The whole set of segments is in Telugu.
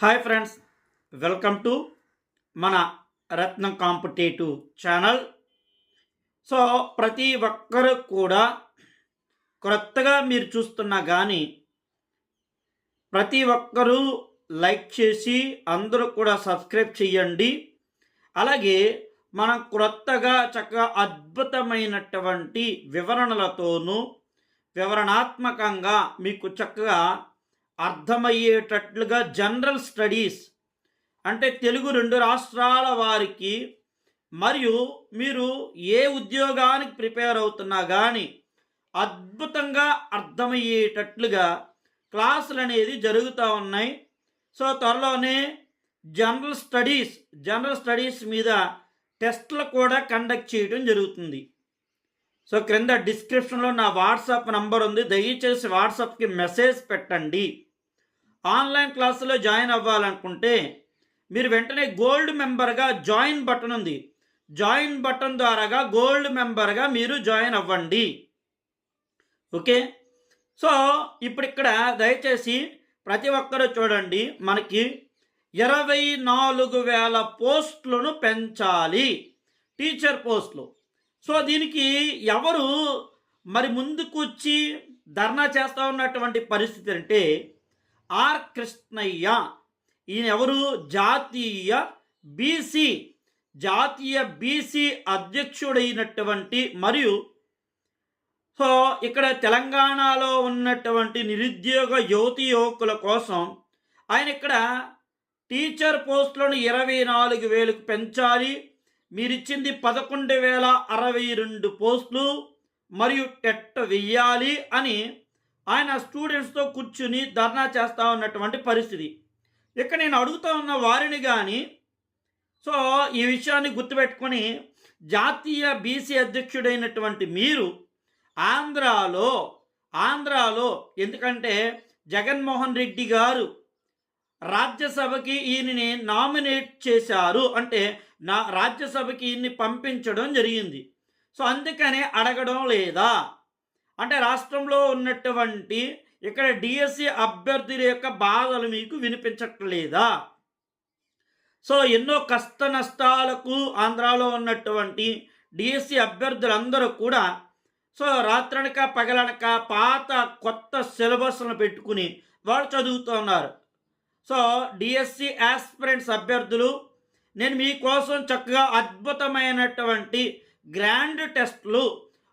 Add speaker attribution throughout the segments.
Speaker 1: హాయ్ ఫ్రెండ్స్ వెల్కమ్ టు మన రత్నం కాంపిటేటివ్ ఛానల్. సో ప్రతి ఒక్కరు కూడా క్రొత్తగా మీరు చూస్తున్నా కానీ ప్రతి ఒక్కరూ లైక్ చేసి అందరూ కూడా సబ్స్క్రైబ్ చేయండి అలాగే మనం క్రొత్తగా చక్కగా అద్భుతమైనటువంటి వివరణలతోనూ వివరణాత్మకంగా మీకు చక్కగా అర్థమయ్యేటట్లుగా జనరల్ స్టడీస్ అంటే తెలుగు రెండు రాష్ట్రాల వారికి మరియు మీరు ఏ ఉద్యోగానికి ప్రిపేర్ అవుతున్నా కానీ అద్భుతంగా అర్థమయ్యేటట్లుగా క్లాసులు అనేది జరుగుతూ ఉన్నాయి. సో త్వరలోనే జనరల్ స్టడీస్ జనరల్ స్టడీస్ మీద టెస్ట్లు కూడా కండక్ట్ చేయడం జరుగుతుంది. సో క్రింద డిస్క్రిప్షన్లో నా వాట్సాప్ నంబర్ ఉంది దయచేసి వాట్సాప్కి మెసేజ్ పెట్టండి. ఆన్లైన్ క్లాసులో జాయిన్ అవ్వాలనుకుంటే మీరు వెంటనే గోల్డ్ మెంబర్గా జాయిన్ బటన్ ఉంది. జాయిన్ బటన్ ద్వారాగా గోల్డ్ మెంబర్గా మీరు జాయిన్ అవ్వండి. ఓకే? సో ఇప్పుడు ఇక్కడ దయచేసి ప్రతి ఒక్కరూ చూడండి. మనకి ఇరవై నాలుగు వేల పోస్టులను పెంచాలి. టీచర్ పోస్టులు. సో దీనికి ఎవరు మరి ముందుకు వచ్చి ధర్నా చేస్తూ ఉన్నటువంటి పరిస్థితి అంటే ఆర్ కృష్ణయ్య. ఈయన ఎవరు? జాతీయ బీసీ జాతీయ బీసీ అధ్యక్షుడైనటువంటి మరియు సో ఇక్కడ తెలంగాణలో ఉన్నటువంటి నిరుద్యోగ యువతి యువకుల కోసం ఆయన ఇక్కడ టీచర్ పోస్టులను ఇరవై నాలుగు వేలకు పెంచాలి. మీరిచ్చింది పదకొండు వేల అరవై రెండు పోస్టులు మరియు టెట్ వెయ్యాలి అని ఆయన స్టూడెంట్స్తో కూర్చుని ధర్నా చేస్తా ఉన్నటువంటి పరిస్థితి. ఇక నేను అడుగుతూ ఉన్న వారిని కానీ సో ఈ విషయాన్ని గుర్తుపెట్టుకొని జాతీయ బీసీ అధ్యక్షుడైనటువంటి మీరు ఆంధ్రాలో ఆంధ్రాలో ఎందుకంటే జగన్మోహన్ రెడ్డి గారు రాజ్యసభకి ఈయనని నామినేట్ చేశారు అంటే నా రాజ్యసభకి ఈయన్ని పంపించడం జరిగింది. సో అందుకనే అడగడం లేదా? అంటే రాష్ట్రంలో ఉన్నటువంటి ఇక్కడ డిఎస్సి అభ్యర్థుల యొక్క బాధలు మీకు వినిపించట్లేదా? సో ఎన్నో కష్ట నష్టాలకు ఆంధ్రాలో ఉన్నటువంటి డిఎస్సి అభ్యర్థులందరూ కూడా సో రాత్రనక పగలనక పాత కొత్త సిలబస్లను పెట్టుకుని వాళ్ళు చదువుతున్నారు సో డిఎస్సి ఆస్పిరెంట్స్ అభ్యర్థులు నేను మీకోసం చక్కగా అద్భుతమైనటువంటి గ్రాండ్ టెస్ట్లు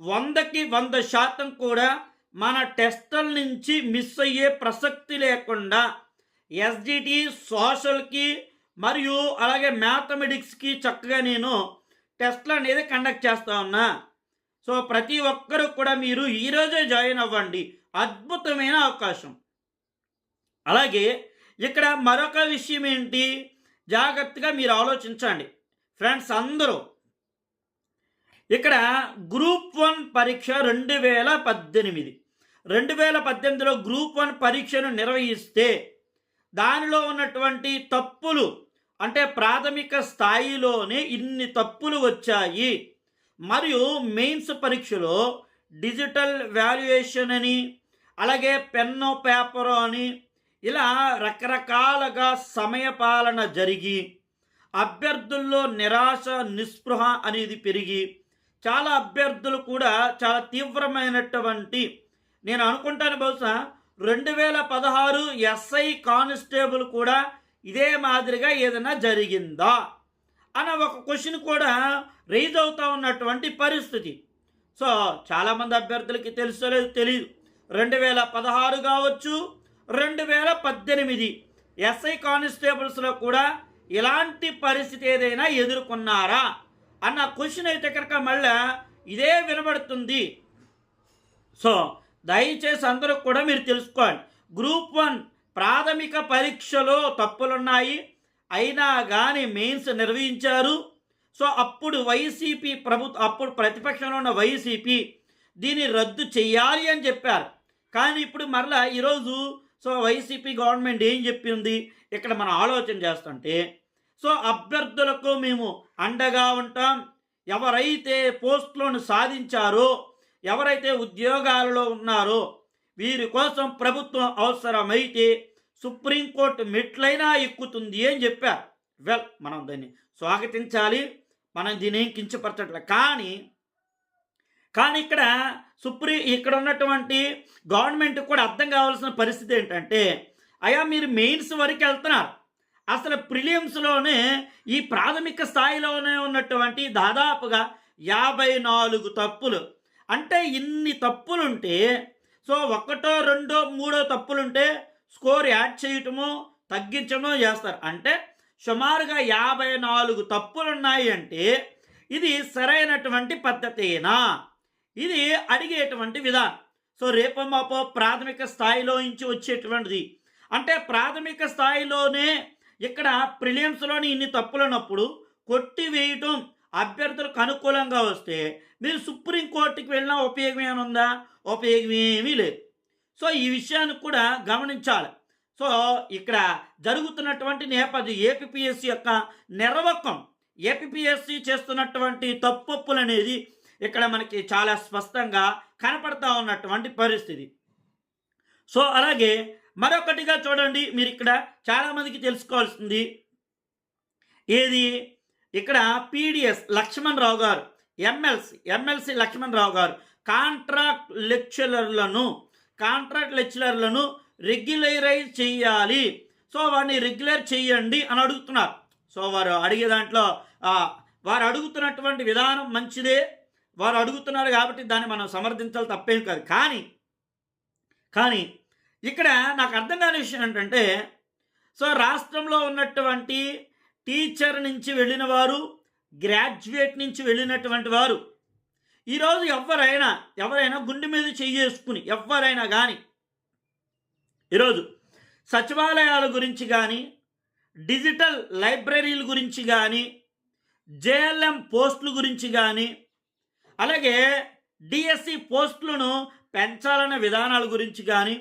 Speaker 1: వందకి వంద శాతం కూడా మన టెస్టుల నుంచి మిస్ అయ్యే ప్రసక్తి లేకుండా ఎస్డిటి సోషల్కి మరియు అలాగే మ్యాథమెటిక్స్కి చక్కగా నేను టెస్ట్లు అనేది కండక్ట్ చేస్తా ఉన్నా. సో ప్రతి ఒక్కరు కూడా మీరు ఈరోజే జాయిన్ అవ్వండి. అద్భుతమైన అవకాశం. అలాగే ఇక్కడ మరొక విషయం ఏంటి? జాగ్రత్తగా మీరు ఆలోచించండి. ఫ్రెండ్స్ అందరూ ఇక్కడ గ్రూప్ వన్ పరీక్ష రెండు వేల పద్దెనిమిది. రెండు వేల పద్దెనిమిదిలో గ్రూప్ వన్ పరీక్షను నిర్వహిస్తే దానిలో ఉన్నటువంటి తప్పులు అంటే ప్రాథమిక స్థాయిలోనే ఇన్ని తప్పులు వచ్చాయి. మరియు మెయిన్స్ పరీక్షలో డిజిటల్ వాల్యుయేషన్ అని అలాగే పెన్ను పేపరు అని ఇలా రకరకాలుగా సమయపాలన జరిగి అభ్యర్థుల్లో నిరాశ నిస్పృహ అనేది పెరిగి చాలా అభ్యర్థులు కూడా చాలా తీవ్రమైనటువంటి నేను అనుకుంటాను బహుశా రెండు వేల పదహారు ఎస్ఐ కానిస్టేబుల్ కూడా ఇదే మాదిరిగా ఏదైనా జరిగిందా అన్న ఒక క్వశ్చన్ కూడా రైజ్ అవుతూ ఉన్నటువంటి పరిస్థితి. సో చాలామంది అభ్యర్థులకి తెలుసలేదు తెలియదు రెండు వేల పదహారు కావచ్చు రెండు వేల పద్దెనిమిది ఎస్ఐ కానిస్టేబుల్స్లో కూడా ఇలాంటి పరిస్థితి ఏదైనా ఎదుర్కొన్నారా? అన్న క్వశ్చన్ అయితే కనుక మళ్ళా ఇదే వినబడుతుంది. సో దయచేసి అందరూ కూడా మీరు తెలుసుకోండి గ్రూప్ వన్ ప్రాథమిక పరీక్షలో తప్పులున్నాయి. అయినా కానీ మెయిన్స్ నిర్వహించారు. సో అప్పుడు వైసీపీ ప్రభుత్వ అప్పుడు ప్రతిపక్షంలో ఉన్న వైసీపీ దీన్ని రద్దు చేయాలి అని చెప్పారు. కానీ ఇప్పుడు మరలా ఈరోజు సో వైసీపీ గవర్నమెంట్ ఏం చెప్పింది? ఇక్కడ మనం ఆలోచన చేస్తుంటే సో అభ్యర్థులకు మేము అండగా ఉంటాం. ఎవరైతే పోస్టులను సాధించారో ఎవరైతే ఉద్యోగాలలో ఉన్నారో వీరి కోసం ప్రభుత్వం అవసరమైతే సుప్రీంకోర్టు మెట్లైనా ఎక్కుతుంది అని చెప్పారు. వెల్ మనం దాన్ని స్వాగతించాలి. మనం దీని ఏం కించపరచట్లే. కానీ కానీ ఇక్కడ సుప్రీ ఇక్కడ ఉన్నటువంటి గవర్నమెంట్ కూడా అర్థం కావాల్సిన పరిస్థితి ఏంటంటే అయ్యా మీరు మెయిన్స్ వరకు వెళ్తున్నారు. అసలు ప్రిలియమ్స్లోనే ఈ ప్రాథమిక స్థాయిలోనే ఉన్నటువంటి దాదాపుగా యాభై నాలుగు తప్పులు. అంటే ఇన్ని తప్పులుంటే సో ఒకటో రెండో మూడో తప్పులుంటే స్కోర్ యాడ్ చేయటము తగ్గించడమో చేస్తారు. అంటే సుమారుగా యాభై నాలుగు తప్పులున్నాయి అంటే ఇది సరైనటువంటి పద్ధతేనా? ఇది అడిగేటువంటి విధానం. సో రేపో మాపో ప్రాథమిక స్థాయిలో నుంచి వచ్చేటువంటిది. అంటే ప్రాథమిక స్థాయిలోనే ఇక్కడ ప్రిలియమ్స్లోని ఇన్ని తప్పులున్నప్పుడు కొట్టివేయటం అభ్యర్థులకు అనుకూలంగా వస్తే మీరు సుప్రీంకోర్టుకి వెళ్ళినా ఉపయోగం ఏమైనా ఉందా? ఉపయోగం ఏమీ లేదు. సో ఈ విషయాన్ని కూడా గమనించాలి. సో ఇక్కడ జరుగుతున్నటువంటి నేపథ్యం ఏపీఎస్సి యొక్క నిర్వకం ఏపీఎస్సి చేస్తున్నటువంటి తప్పొప్పులు అనేది ఇక్కడ మనకి చాలా స్పష్టంగా కనపడతా ఉన్నటువంటి పరిస్థితి. సో అలాగే మరొకటిగా చూడండి మీరు ఇక్కడ చాలామందికి తెలుసుకోవాల్సింది. ఏది? ఇక్కడ పీడిఎస్ లక్ష్మణ్ రావు గారు ఎమ్మెల్సీ ఎమ్మెల్సీ లక్ష్మణ్ రావు గారు కాంట్రాక్ట్ లెక్చరర్లను కాంట్రాక్ట్ లెక్చరర్లను రెగ్యులరైజ్ చేయాలి. సో వారిని రెగ్యులర్ చేయండి అని అడుగుతున్నారు. సో వారు అడిగే దాంట్లో వారు అడుగుతున్నటువంటి విధానం మంచిదే. వారు అడుగుతున్నారు కాబట్టి దాన్ని మనం సమర్థించాలి తప్పేం కాదు. కానీ కానీ ఇక్కడ నాకు అర్థం కాని విషయం ఏంటంటే సో రాష్ట్రంలో ఉన్నటువంటి టీచర్ నుంచి వెళ్ళిన వారు గ్రాడ్యుయేట్ నుంచి వెళ్ళినటువంటి వారు ఈరోజు ఎవరైనా ఎవరైనా గుండె మీద చెయ్యేసుకుని ఎవరైనా కానీ ఈరోజు సచివాలయాల గురించి కానీ డిజిటల్ లైబ్రరీల గురించి కానీ జేఎల్ఎం పోస్టుల గురించి కానీ అలాగే డిఎస్సి పోస్టులను పెంచాలనే విధానాల గురించి కానీ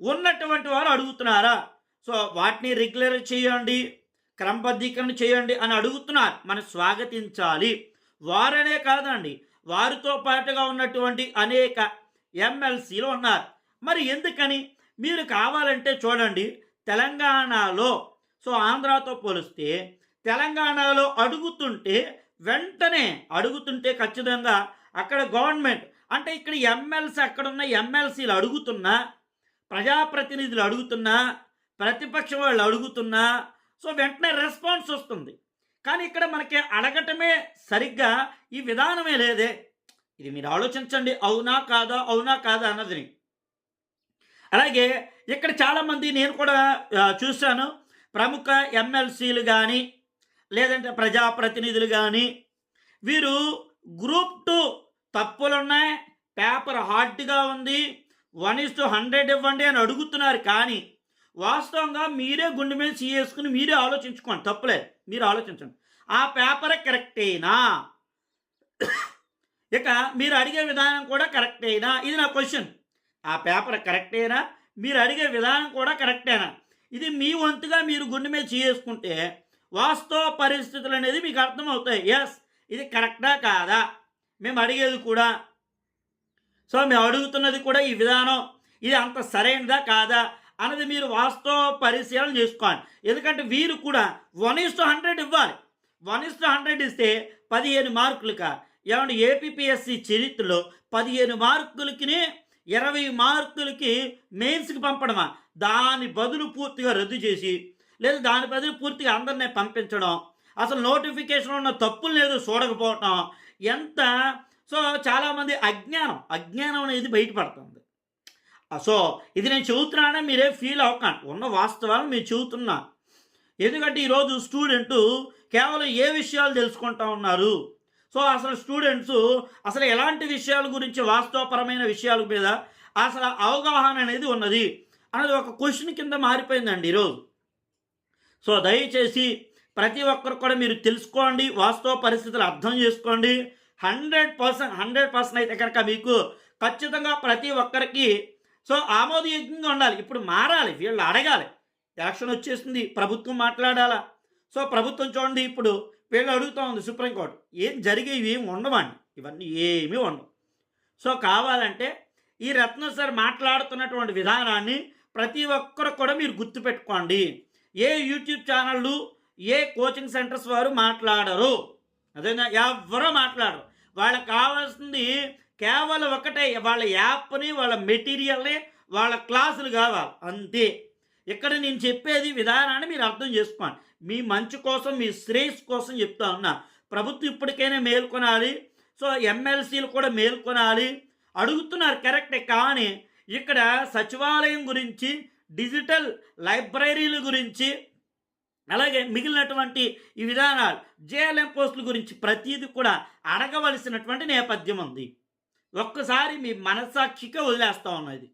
Speaker 1: ఉన్నటువంటి వారు అడుగుతున్నారా? సో వాటిని రెగ్యులర్ చేయండి క్రమబద్ధీకరణ చేయండి అని అడుగుతున్నారు. మనం స్వాగతించాలి. వారనే కాదండి వారితో పాటుగా ఉన్నటువంటి అనేక ఎమ్మెల్సీలు ఉన్నారు. మరి ఎందుకని? మీరు కావాలంటే చూడండి తెలంగాణలో సో ఆంధ్రాతో పోలిస్తే తెలంగాణలో అడుగుతుంటే వెంటనే అడుగుతుంటే ఖచ్చితంగా అక్కడ గవర్నమెంట్ అంటే ఇక్కడ ఎమ్మెల్సీ అక్కడ ఉన్న ఎమ్మెల్సీలు అడుగుతున్నా ప్రజాప్రతినిధులు అడుగుతున్నా ప్రతిపక్షం వాళ్ళు అడుగుతున్నా సో వెంటనే రెస్పాన్స్ వస్తుంది. కానీ ఇక్కడ మనకి అడగటమే సరిగ్గా ఈ విధానమే లేదే. ఇది మీరు ఆలోచించండి అవునా కాదా అవునా కాదా అన్నది. అలాగే ఇక్కడ చాలామంది నేను కూడా చూశాను. ప్రముఖ ఎమ్మెల్సీలు కానీ లేదంటే ప్రజాప్రతినిధులు కానీ వీరు గ్రూప్ టూ తప్పులున్నాయి పేపర్ హార్డ్గా ఉంది వన్ ఇస్ టు హండ్రెడ్ ఇవ్వండి అని అడుగుతున్నారు కానీ వాస్తవంగా మీరే గుండె మీద చేసుకుని మీరే ఆలోచించుకోండి. తప్పులేదు. మీరు ఆలోచించండి. ఆ పేపర్ కరెక్టేనా ఇక మీరు అడిగే విధానం కూడా కరెక్టేనా ఇది నా క్వశ్చన్. ఆ పేపర్ కరెక్టేనా మీరు అడిగే విధానం కూడా కరెక్టేనా ఇది మీ వంతుగా మీరు గుండె మీద చేసుకుంటే వాస్తవ పరిస్థితులు అనేది మీకు అర్థమవుతాయి. ఎస్ ఇది కరెక్టా కాదా? మేము అడిగేది కూడా సో మేము అడుగుతున్నది కూడా ఈ విధానం. ఇది అంత సరైనదా కాదా అన్నది మీరు వాస్తవ పరిశీలన చేసుకోండి ఎందుకంటే వీరు కూడా వన్ ఇస్ టు హండ్రెడ్ ఇవ్వాలి. వన్ ఇస్ టు హండ్రెడ్ ఇస్తే పదిహేను మార్కులుగా ఏమంటే ఏపీఎస్సి చరిత్రలో పదిహేను మార్కులకి ఇరవై మార్కులకి మెయిన్స్కి పంపడమా? దాని బదులు పూర్తిగా రద్దు చేసి లేదా దాని బదులు పూర్తిగా అందరినీ పంపించడం. అసలు నోటిఫికేషన్ ఉన్న తప్పులు లేదు చూడకపోవటం. ఎంత సో చాలామంది అజ్ఞానం అజ్ఞానం అనేది బయటపడుతుంది. సో ఇది నేను చెబుతున్నానే మీరే ఫీల్ అవ్వకండి. ఉన్న వాస్తవాలు మీరు చెబుతున్నా ఎందుకంటే ఈరోజు స్టూడెంట్ కేవలం ఏ విషయాలు తెలుసుకుంటా ఉన్నారు? సో అసలు స్టూడెంట్స్ అసలు ఎలాంటి విషయాల గురించి వాస్తవపరమైన విషయాల మీద అసలు అవగాహన అనేది ఉన్నది అనేది ఒక క్వశ్చన్ కింద మారిపోయిందండి ఈరోజు. సో దయచేసి ప్రతి ఒక్కరు కూడా మీరు తెలుసుకోండి వాస్తవ పరిస్థితులు అర్థం చేసుకోండి. హండ్రెడ్ పర్సెంట్ హండ్రెడ్ పర్సెంట్ అయితే కనుక మీకు ఖచ్చితంగా ప్రతి ఒక్కరికి. సో ఆమోదయోగ్యంగా ఉండాలి. ఇప్పుడు మారాలి వీళ్ళు అడగాలి. ఎలక్షన్ వచ్చేసింది ప్రభుత్వం మాట్లాడాలా? సో ప్రభుత్వం చూడండి ఇప్పుడు వీళ్ళు అడుగుతూ ఉంది సుప్రీంకోర్టు. ఏం జరిగేవి ఏమి ఉండవండి? ఇవన్నీ ఏమీ ఉండవు. సో కావాలంటే ఈ రత్న సార్ మాట్లాడుతున్నటువంటి విధానాన్ని ప్రతి ఒక్కరు కూడా మీరు గుర్తుపెట్టుకోండి. ఏ యూట్యూబ్ ఛానళ్ళు ఏ కోచింగ్ సెంటర్స్ వారు మాట్లాడరు. అదేవిధంగా ఎవరో మాట్లాడరు. వాళ్ళకి కావాల్సింది కేవలం ఒకటే వాళ్ళ యాప్ని వాళ్ళ మెటీరియల్ని వాళ్ళ క్లాసులు కావాలి. అంతే. ఇక్కడ నేను చెప్పేది విధానాన్ని మీరు అర్థం చేసుకోండి. మీ మంచి కోసం మీ శ్రేయస్ కోసం చెప్తా ఉన్నా. ప్రభుత్వం ఇప్పటికైనా మేల్కొనాలి సో ఎమ్మెల్సీలు కూడా మేల్కొనాలి అడుగుతున్నారు కరెక్టే కానీ ఇక్కడ సచివాలయం గురించి డిజిటల్ లైబ్రరీల గురించి అలాగే మిగిలినటువంటి ఈ విధానాలు జేఎల్ఎం పోస్టుల గురించి ప్రతిదీ కూడా అడగవలసినటువంటి నేపథ్యం ఉంది. ఒక్కసారి మీ మనస్సాక్షిగా వదిలేస్తా ఉన్నది